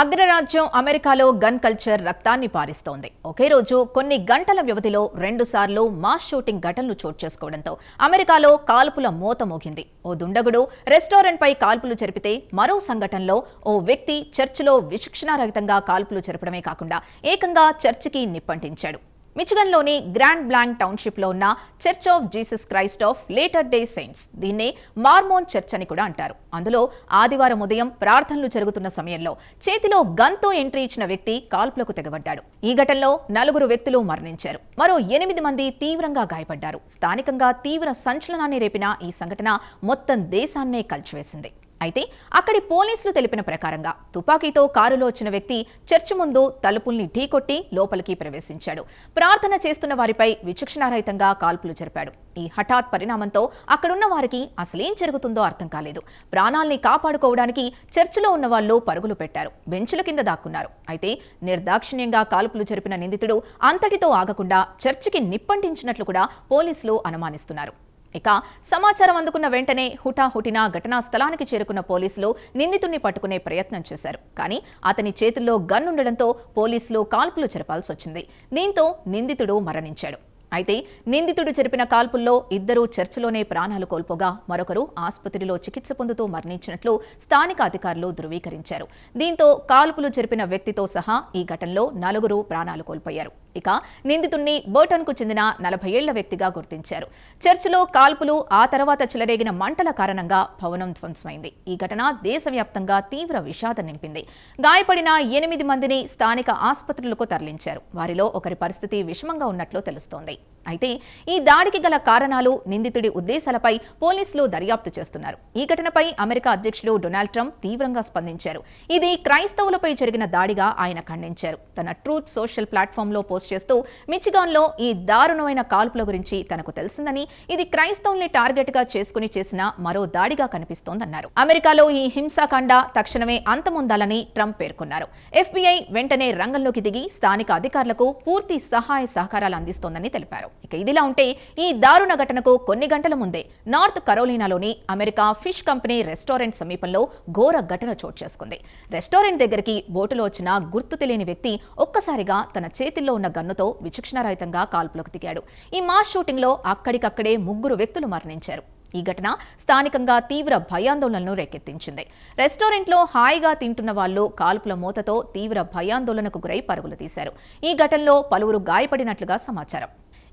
అగ్రరాజ్యం అమెరికాలో gun culture రక్తాన్ని పారిస్తోంది. ఒకే రోజు కొన్ని గంటల వ్యవధిలో రెండుసార్లు మాస్ షూటింగ్ ఘటనలు చోటు చేసుకోవడంతో అమెరికాలో కాల్పుల మూత మోగింది. ఓ దుండగుడు రెస్టారెంట్పై కాల్పులు జరిపితే మరో సంఘటనలో ఓ వ్యక్తి చర్చిలో విచక్షణారహితంగా కాల్పులు జరపడమే కాకుండా ఏకంగా చర్చికి నిప్పంటించాడు. మిచిగన్లోని గ్రాండ్ బ్లాంక్ టౌన్షిప్లో ఉన్న church of Jesus Christ of latter day saints. దీన్నే మార్మోన్ చర్చ్ అని కూడా అంటారు. అందులో ఆదివారం ఉదయం ప్రార్థనలు జరుగుతున్న సమయంలో చేతిలో గన్తో ఎంట్రీ ఇచ్చిన వ్యక్తి కాల్పులకు తెగబడ్డాడు. ఈ ఘటనలో నలుగురు వ్యక్తులు మరణించారు. మరో ఎనిమిది మంది తీవ్రంగా గాయపడ్డారు. స్థానికంగా తీవ్ర సంచలనాన్ని రేపిన ఈ సంఘటన మొత్తం దేశాన్నే కలిచివేసింది. అయితే అక్కడి పోలీసులు తెలిపిన ప్రకారంగా తుపాకీతో కారులో వచ్చిన వ్యక్తి చర్చి ముందు తలుపుల్ని ఢీకొట్టి లోపలికి ప్రవేశించాడు. ప్రార్థన చేస్తున్న వారిపై విచక్షణారహితంగా కాల్పులు జరిపాడు. ఈ హఠాత్ పరిణామంతో అక్కడున్న వారికి అసలేం జరుగుతుందో అర్థం కాలేదు. ప్రాణాల్ని కాపాడుకోవడానికి చర్చిలో ఉన్న వాళ్ళు పరుగులు పెట్టారు. బెంచుల కింద దాక్కున్నారు. అయితే నిర్దాక్షిణ్యంగా కాల్పులు జరిపిన నిందితుడు అంతటితో ఆగకుండా చర్చికి నిప్పంటించినట్లు కూడా పోలీసులు అనుమానిస్తున్నారు. ఇక సమాచారం అందుకున్న వెంటనే హుటాహుటిన ఘటనా స్థలానికి చేరుకున్న పోలీసులు నిందితుడిని పట్టుకునే ప్రయత్నం చేశారు. కానీ అతని చేతుల్లో గన్ ఉండడంతో పోలీసులు కాల్పులు జరపాల్సి వచ్చింది. దీంతో నిందితుడు మరణించాడు. అయితే నిందితుడు జరిపిన కాల్పుల్లో ఇద్దరు చర్చిలోనే ప్రాణాలు కోల్పోగా మరొకరు ఆసుపత్రిలో చికిత్స పొందుతూ మరణించినట్లు స్థానిక అధికారులు ధృవీకరించారు. దీంతో కాల్పులు జరిపిన వ్యక్తితో సహా ఈ ఘటనలో నలుగురు ప్రాణాలు కోల్పోయారు. ఇక నిందితుణ్ణి బోటన్కు చెందిన నలభై ఏళ్ళ వ్యక్తిగా గుర్తించారు. చర్చిలో కాల్పులు ఆ తర్వాత చెలరేగిన మంటల కారణంగా భవనం ధ్వంసమైంది. ఈ ఘటన దేశవ్యాప్తంగా తీవ్ర విషాదం నింపింది. గాయపడిన ఎనిమిది మందిని స్థానిక ఆసుపత్రులకు తరలించారు. వారిలో ఒకరి పరిస్థితి విషమంగా ఉన్నట్లు తెలుస్తోంది. అయితే ఈ దాడికి గల కారణాలు నిందితుడి ఉద్దేశాలపై పోలీసులు దర్యాప్తు చేస్తున్నారు. ఈ ఘటనపై అమెరికా అధ్యక్షుడు డొనాల్డ్ ట్రంప్ తీవ్రంగా స్పందించారు. ఇది క్రైస్తవులపై జరిగిన దాడిగా ఆయన ఖండించారు. తన ట్రూత్ సోషల్ ప్లాట్ఫామ్లో పోస్ట్ చేస్తూ మిచిగాన్లో ఈ దారుణమైన కాల్పుల గురించి తనకు తెలిసిందని ఇది క్రైస్తవుల్ని టార్గెట్గా చేసుకుని చేసిన మరో దాడిగా కనిపిస్తోందన్నారు. అమెరికాలో ఈ హింసాకాండ తక్షణమే అంతమొందాలని ట్రంప్ పేర్కొన్నారు. ఎఫ్బీఐ వెంటనే రంగంలోకి దిగి స్థానిక అధికారులకు పూర్తి సహాయ సహకారాలు అందిస్తోందని తెలిపారు. ఇక ఇదిలా ఉంటే ఈ దారుణ ఘటనకు కొన్ని గంటల ముందే నార్త్ కరోలినాలోని అమెరికా ఫిష్ కంపెనీ రెస్టారెంట్ సమీపంలో ఘోర ఘటన చోటు చేసుకుంది. రెస్టారెంట్ దగ్గరికి బోటులో వచ్చిన గుర్తు తెలియని వ్యక్తి ఒక్కసారిగా తన చేతిల్లో ఉన్న గన్నుతో విచక్షణారహితంగా కాల్పులకు దిగాడు. ఈ మాస్ షూటింగ్లో అక్కడికక్కడే ముగ్గురు వ్యక్తులు మరణించారు. ఈ ఘటన స్థానికంగా తీవ్ర భయాందోళనను రేకెత్తించింది. రెస్టారెంట్లో హాయిగా తింటున్న వాళ్ళు కాల్పుల మూతతో తీవ్ర భయాందోళనకు గురై పరుగులు తీశారు. ఈ ఘటనలో పలువురు గాయపడినట్లుగా సమాచారం.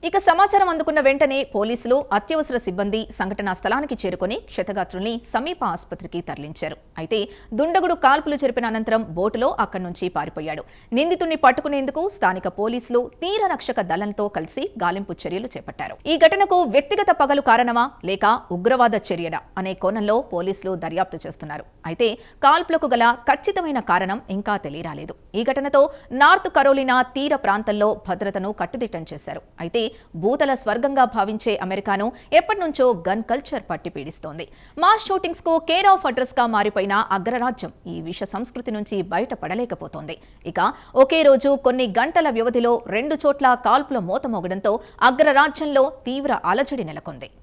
ఇక సమాచారం అందుకున్న వెంటనే పోలీసులు అత్యవసర సిబ్బంది సంఘటనా స్థలానికి చేరుకుని క్షతగాత్రుల్ని సమీప ఆసుపత్రికి తరలించారు. అయితే దుండగుడు కాల్పులు జరిపిన అనంతరం బోటులో అక్కడి నుంచి పారిపోయాడు. నిందితుడిని పట్టుకునేందుకు స్థానిక పోలీసులు తీర రక్షక దళంతో కలిసి గాలింపు చర్యలు చేపట్టారు. ఈ ఘటనకు వ్యక్తిగత పగలు కారణమా లేక ఉగ్రవాద చర్యనా అనే కోణంలో పోలీసులు దర్యాప్తు చేస్తున్నారు. అయితే కాల్పులకు గల ఖచ్చితమైన కారణం ఇంకా తెలియరాలేదు. ఈ ఘటనతో నార్త్ కరోలినా తీర ప్రాంతంలో భద్రతను కట్టుదిట్టం చేశారు. అయితే భూతల స్వర్గంగా భావించే అమెరికాను ఎప్పటినుంచో గన్ కల్చర్ పట్టి పీడిస్తోంది. మాస్ షూటింగ్స్కు కేర్ ఆఫ్ అడ్రస్గా మారిపోయిన అగ్రరాజ్యం ఈ విష సంస్కృతి నుంచి బయటపడలేకపోతోంది. ఇక ఒకే రోజు కొన్ని గంటల వ్యవధిలో రెండు చోట్ల కాల్పుల మోత మోగడంతో అగ్రరాజ్యంలో తీవ్ర అలజడి నెలకొంది.